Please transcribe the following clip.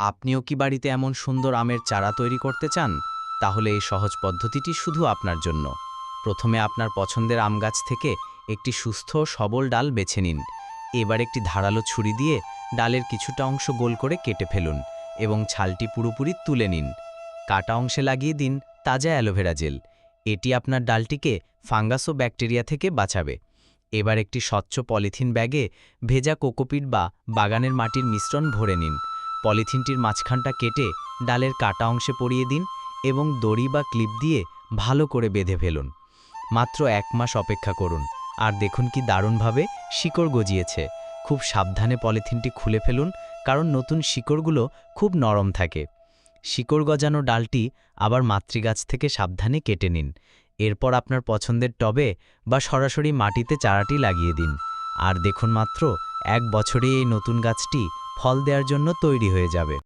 আপনিও কি বাড়িতে এমন সুন্দর আমের চারা তৈরি করতে চান? তাহলে এই সহজ পদ্ধতিটি শুধু আপনার জন্য। প্রথমে আপনার পছন্দের আম গাছ থেকে একটি সুস্থ সবল ডাল বেছে নিন। এবার একটি ধারালো ছুরি দিয়ে ডালের কিছুটা অংশ গোল করে কেটে ফেলুন এবং ছালটি পুরোপুরি তুলে নিন। কাটা অংশে লাগিয়ে দিন তাজা অ্যালোভেরা জেল। এটি আপনার ডালটিকে ফাঙ্গাস ও ব্যাকটেরিয়া থেকে বাঁচাবে। এবার একটি স্বচ্ছ পলিথিন ব্যাগে ভেজা কোকোপিট বা বাগানের মাটির মিশ্রণ ভরে নিন। পলিথিনটির মাঝখানটা কেটে ডালের কাটা অংশে পরিয়ে দিন এবং দড়ি বা ক্লিপ দিয়ে ভালো করে বেঁধে ফেলুন। মাত্র এক মাস অপেক্ষা করুন। আর দেখুন কি দারুণভাবে শিকড় গজিয়েছে। খুব সাবধানে পলিথিনটি খুলে ফেলুন, কারণ নতুন শিকড়গুলো খুব নরম থাকে। শিকড় গজানো ডালটি আবার মাতৃগাছ থেকে সাবধানে কেটে নিন। এরপর আপনার পছন্দের টবে বা সরাসরি মাটিতে চারাটি লাগিয়ে দিন। আর দেখুন মাত্র এক বছরে এই নতুন গাছটি ফল দেওয়ার জন্য তৈরি হয়ে যাবে।